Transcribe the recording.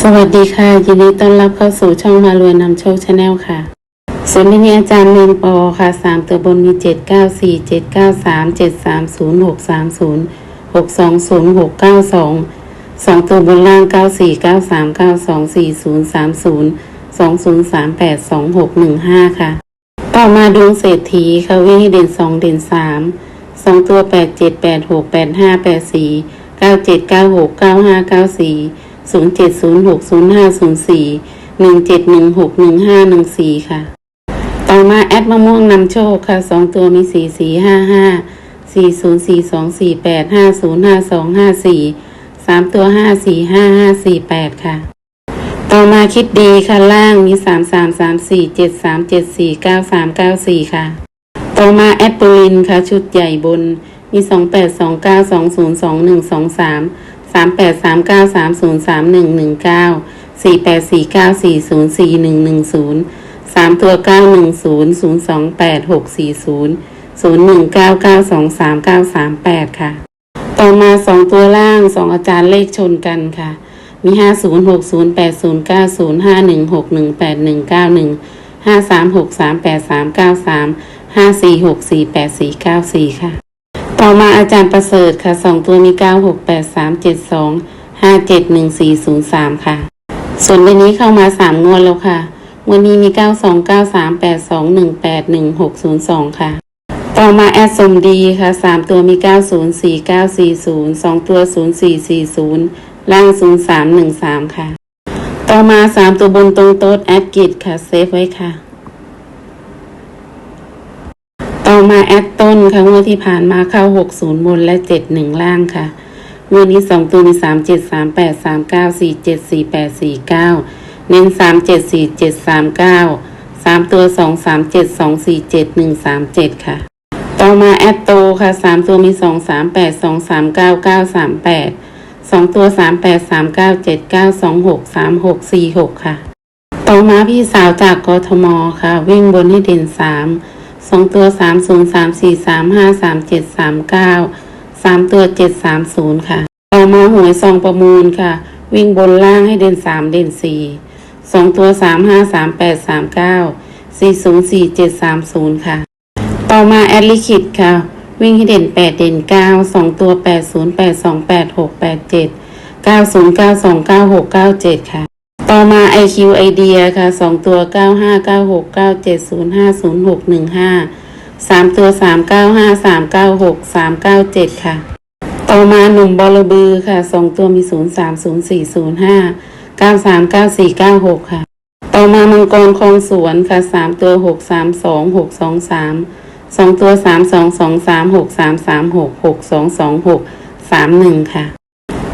สวัสดีค่ะ ยินดีต้อนรับเข้าสู่ช่องมารวยนำโชคชาแนลค่ะส่วนนี้อาจารย์เมนปอค่ะสามตัวบนมีเจ็ดเก้าสี่เจ็ดเก้าสามเจ็ดสามศูนย์หกสามศูนย์หกสองศูนย์หกเก้าสองสองตัวบนล่างเก้าสี่เก้าสามเก้าสองสี่ศูนย์สามศูนย์สองศูนย์สามแปดสองหกหนึ่งห้าค่ะ ต่อมาดวงเศรษฐีค่ะวิ่งให้เด่นสองเด่นสามสองตัวแปดเจ็ดแปดหกแปดห้าแปดสี่เก้าเจ็ดเก้าหกเก้าห้าเก้าสี่ 07060504 17161514 ค่ะ ต่อมาแอดมะม่วงนำโชคค่ะ 2 ตัวมี 4455 404248505254 3 ตัว 545548 ค่ะ ต่อมาคิดดีค่ะล่างมี 333473749394 ค่ะ ต่อมาแอดปูลินค่ะ ชุดใหญ่บนมี 2829202123าสองศูนย์สองหนึ่งสองสามสามแปดสามเก้าสามศูนย์สามหนึ่งหนึ่งเก้าสี่แปดสี่เก้าสี่ศูนย์สี่หนึ่งหนึ่งศูนย์สามตัวเก้าหนึ่งศูนย์ศูนย์สองแปดหกสี่ศูนย์ศูนย์หนึ่งเก้าเก้าสองสามเก้าสามแปดค่ะ ต่อมาสองตัวล่างสองอาจารย์เลขชนกันค่ะ มีห้าศูนย์หกศูนย์แปดศูนย์เก้าศูนย์ห้าหนึ่งหกหนึ่งแปดหนึ่งเก้าหนึ่งห้าสามหกสามแปดสามเก้าสามห้าสี่หกสี่แปดสี่เก้าสี่ค่ะ ต่อมาอาจารย์ประเสริฐค่ะสองตัวมีเก้าหกแปดสามเจ็ดสองห้าเจ็ดหนึ่งสี่ศูนย์สามค่ะ ส่วนวันนี้เข้ามาสามงวดแล้วค่ะวันนี้มีเก้าสองเก้าสามแปดสองหนึ่งแปดหนึ่งหกศูนย์สองค่ะ ต่อมาแอดสมดีค่ะสามตัวมีเก้าศูนย์สี่เก้าสี่ศูนย์สองตัวศูนย์สี่สี่ศูนย์ล่างศูนย์สามหนึ่งสามค่ะ ต่อมาสามตัวบนตรงโต๊ดแอดกิจค่ะเซฟไว้ค่ะ ต่อมาแอดต้นค่ะงวดที่ผ่านมาเข้าหกศูนย์บนและเจ็ดหนึ่งล่างค่ะงวดนี้สองตัวมีสามเจ็ดสามแปดสามเก้าสี่เจ็ดสี่แปดสี่เก้าเน้นสามเจ็ดสี่เจ็ดสามเก้าสามตัวสองสามเจ็ดสองสี่เจ็ดหนึ่งสามเจ็ดค่ะ ต่อมาแอดโตค่ะสามตัวมีสองสามแปดสองสามเก้าเก้าสามแปดสองตัวสามแปดสามเก้าเจ็ดเก้าสองหกสามหกสี่หกค่ะ ต่อมาพี่สาวจากกทมค่ะ วิ่งบนให้เด่นสาม สองตัวสามศูนย์สามสี่สามห้าสามเจ็ดสามเก้าสามตัวเจ็ดสามศูนย์ค่ะ ต่อมาหวยซองประมูลค่ะ วิ่งบนล่างให้เด่นสามเด่นสี่สองตัวสามห้าสามแปดสามเก้าสี่ศูนย์สี่เจ็ดสามศูนย์ค่ะ ต่อมาแอดลิคิดค่ะ วิ่งให้เด่นแปดเด่นเก้าสองตัวแปดศูนย์แปดสองแปดหกแปดเจ็ดเก้าศูนย์เก้าสองเก้าหกเก้าเจ็ดค่ะ ต่อมา IQ ไอเดียค่ะสองตัวเก้าห้าเก้าหกเก้าเจ็ดศูนย์ห้าศูนย์หกหนึ่งห้าสามตัวสามเก้าห้าสามเก้าหกสามเก้าเจ็ดค่ะ ต่อมาหนุ่มบอลบือค่ะสองตัวมีศูนย์สามศูนย์สี่ศูนย์ห้าเก้าสามเก้าสี่เก้าหกค่ะ ต่อมามังกรคลองสวนค่ะสามตัวหกสามสองหกสองสามสองตัวสามสองสองสามหกสามสามหกหกสองสองหกสามหนึ่งค่ะ